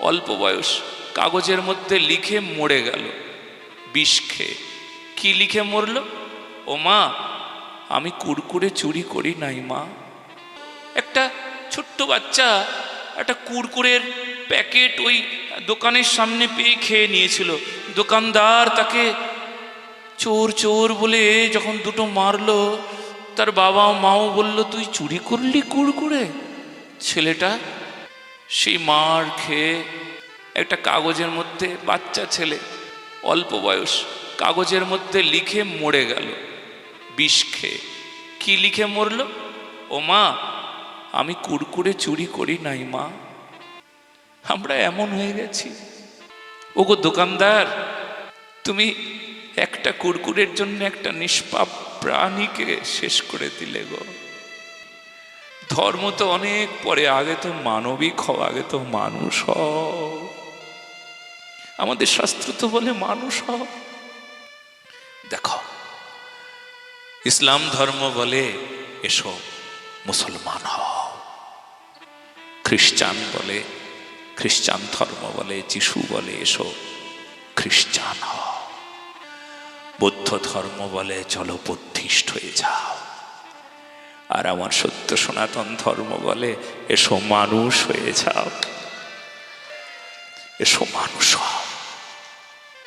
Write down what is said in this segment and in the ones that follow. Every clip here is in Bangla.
অল্প বয়স। কাগজের মধ্যে লিখে মরে গেল। বিষ খেয়ে। কি লিখে মরল? ও মা, আমি কুরকুরে চুরি করি নাই মা। একটা ছোট্ট বাচ্চা একটা কুরকুরের প্যাকেট ওই দোকানের সামনে পেয়ে খেয়ে নিয়েছিল। দোকানদার তাকে চোর চোর বলে যখন দুটো মারলো, তার বাবা মাও বলল, তুই চুরি করলি কুরকুরে? ছেলেটা সেই মার খেয়ে একটা কাগজের মধ্যে বাচ্চা ছেলে, অল্প বয়স, কাগজের মধ্যে লিখে মরে গেল, বিষ খেয়ে। কি লিখে মরল? ও মা, আমি কুরকুরে চুরি করি নাই মা। আমরা এমন হয়ে গেছি। ওগো দোকানদার, তুমি একটা কুরকুরের জন্য একটা নিষ্পাপ প্রাণীকে শেষ করে দিলে গো। ধর্ম তো অনেক পরে, আগে তো মানবিক হও আগে তো মানুষ আমাদের শাস্ত্র তো বলে মানুষ হও দেখো, ইসলাম ধর্ম বলে এসো মুসলমান হও। খ্রিস্টান বলে খ্রিস্টান ধর্ম বলে, যিশু বলে এসো খ্রিস্টান হও। বৌদ্ধ ধর্ম বলে, চলো বুদ্ধিস্ট হয়ে যাও। আর আমার সত্য সনাতন ধর্ম বলে, এসো মানুষ হয়ে যাও। এসো মানুষ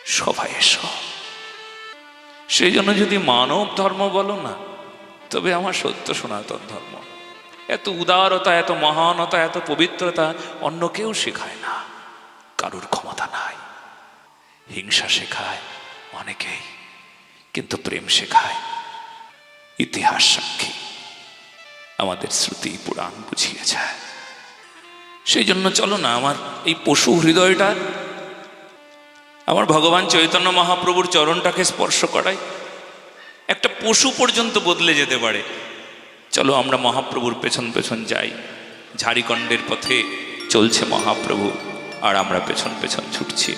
সবাই এসো। সেই জন্য যদি মানব ধর্ম বলো না, তবে আমার সত্য সনাতন ধর্ম। এত উদারতা, এত মহানতা, এত পবিত্রতা অন্য কেউ শেখায় না। কারুর ক্ষমতা নাই। হিংসা শেখায় অনেকেই, কিন্তু প্রেম শেখায়। ইতিহাস সাক্ষী। আমাদের শ্রুতি পুরাণ বুঝিয়ে যায় সেই জন্য চলো না, আমার এই পশু হৃদয়টা, আমার ভগবান চৈতন্য মহাপ্রভুর চরণটাকে স্পর্শ করাই। একটা পশু পর্যন্ত বদলে যেতে পারে। চলো আমরা মহাপ্রভুর পেছন পেছন যাই। ঝাড়িকণ্ডের পথে চলছে মহাপ্রভু, আর আমরা পেছন পেছন ছুটছি।